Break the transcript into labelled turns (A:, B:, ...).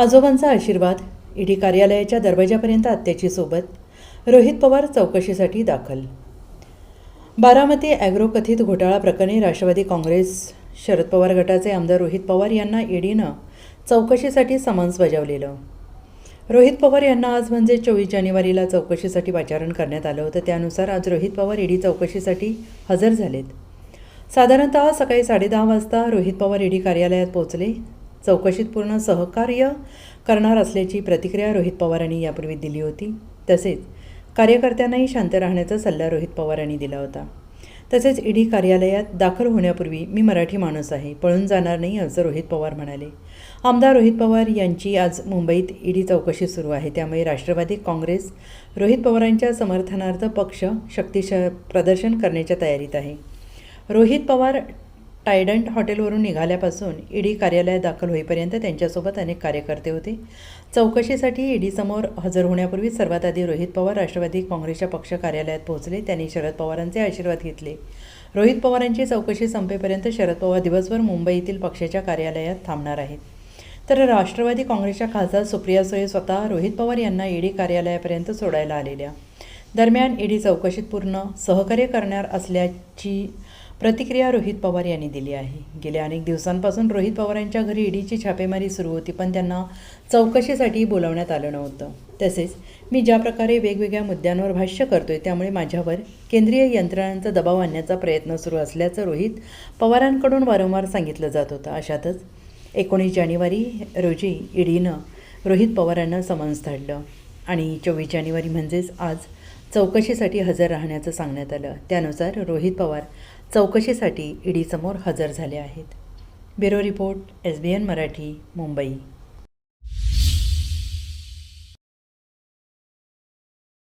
A: आजोबांचा आशीर्वाद ईडी कार्यालयाच्या दरवाजापर्यंत आत्याची सोबत रोहित पवार चौकशीसाठी दाखल. बारामती ॲग्रो कथित घोटाळा प्रकरणी राष्ट्रवादी काँग्रेस शरद पवार गटाचे आमदार रोहित पवार यांना ईडीनं चौकशीसाठी समन्स बजावलेलं. रोहित पवार यांना आज म्हणजे चोवीस जानेवारीला चौकशीसाठी पाचारण करण्यात आलं होतं. त्यानुसार आज रोहित पवार ईडी चौकशीसाठी हजर झालेत. साधारणतः सकाळी साडेदहा वाजता रोहित पवार ईडी कार्यालयात पोहोचले. चौकशीत पूर्ण सहकार्य करणार असल्याची प्रतिक्रिया रोहित पवारांनी यापूर्वी दिली होती. तसेच कार्यकर्त्यांनाही शांत राहण्याचा सल्ला रोहित पवारांनी दिला होता. तसेच ईडी कार्यालयात दाखल होण्यापूर्वी मी मराठी माणूस आहे पळून जाणार नाही असं रोहित पवार म्हणाले. आमदार रोहित पवार यांची आज मुंबईत ईडी चौकशी सुरू आहे. त्यामुळे राष्ट्रवादी काँग्रेस रोहित पवारांच्या समर्थनार्थ पक्ष शक्तिश प्रदर्शन करण्याच्या तयारीत आहे. रोहित पवार टायडंट हॉटेलवरून निघाल्यापासून ईडी कार्यालयात दाखल होईपर्यंत त्यांच्यासोबत अनेक कार्यकर्ते होते. चौकशीसाठी ईडीसमोर हजर होण्यापूर्वी सर्वात आधी रोहित पवार राष्ट्रवादी काँग्रेसच्या पक्ष कार्यालयात पोहोचले. त्यांनी शरद पवारांचे आशीर्वाद घेतले. रोहित पवारांची चौकशी संपेपर्यंत शरद पवार दिवसभर मुंबईतील पक्षाच्या कार्यालयात थांबणार आहेत. तर राष्ट्रवादी काँग्रेसच्या खासदार सुप्रिया सुळे स्वतः रोहित पवार यांना ईडी कार्यालयापर्यंत सोडायला आलेल्या. दरम्यान ईडी चौकशीत पूर्ण सहकार्य करणार असल्याची प्रतिक्रिया रोहित पवार यांनी दिली आहे. गेल्या अनेक दिवसांपासून रोहित पवारांच्या घरी ईडीची छापेमारी सुरू होती पण त्यांना चौकशीसाठी बोलावण्यात आलं नव्हतं. तसेच मी ज्या प्रकारे वेगवेगळ्या मुद्द्यांवर भाष्य करतोय त्यामुळे माझ्यावर केंद्रीय यंत्रणांचा दबाव आणण्याचा प्रयत्न सुरू असल्याचं रोहित पवारांकडून वारंवार सांगितलं जात होतं. अशातच एकोणीस जानेवारी रोजी ईडीनं रोहित पवारांना समन्स धाडलं आणि चोवीस जानेवारी म्हणजेच आज चौकशीसाठी हजर राहण्याचं सांगण्यात आलं. त्यानुसार रोहित पवार चौकशीसाठी ईडीसमोर हजर झाले आहेत. Bureau report S B N Marathi Mumbai.